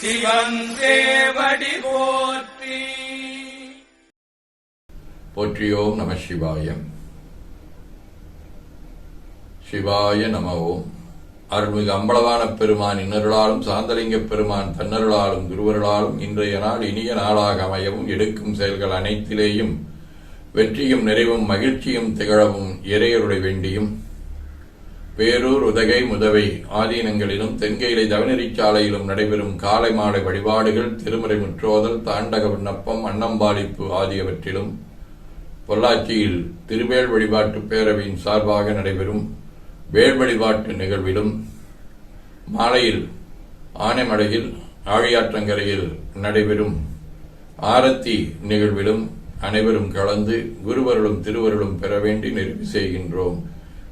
சிவன் தேவடி போற்றி. போற்றியோம் நம சிவாயம் சிவாய நம ஓம் அருள்மிகு அம்பளவான பெருமான் இன்னருளாலும் சாந்தலிங்க பெருமான் தன்னருளாலும் குருவருளாலும் இன்றைய நாள் இனிய நாளாக அமையவும் எடுக்கும் செயல்கள் அனைத்திலேயும் வெற்றியும் நிறைவும் மகிழ்ச்சியும் திகழவும் இறையருடைய வேண்டியும். பேரூர் உதகை முதவை ஆதீனங்களிலும் தென்கையிலை தவநெறிச்சாலையிலும் நடைபெறும் காலை மாலை வழிபாடுகள் திருமறை முற்றோதல் தாண்டக விண்ணப்பம் அன்னம்பாளிப்பு ஆகியவற்றிலும் பொள்ளாச்சியில் திருவேல் வழிபாட்டு பேரவையின் சார்பாக நடைபெறும் வேல் வழிபாட்டு நிகழ்விலும் மாலையில் ஆனைமடையில் ஆழியாற்றங்கரையில் நடைபெறும் ஆரத்தி நிகழ்விலும் அனைவரும் கலந்து குருவருளும் திருவருளும் பெற வேண்டி நிறைவு செய்கின்றோம்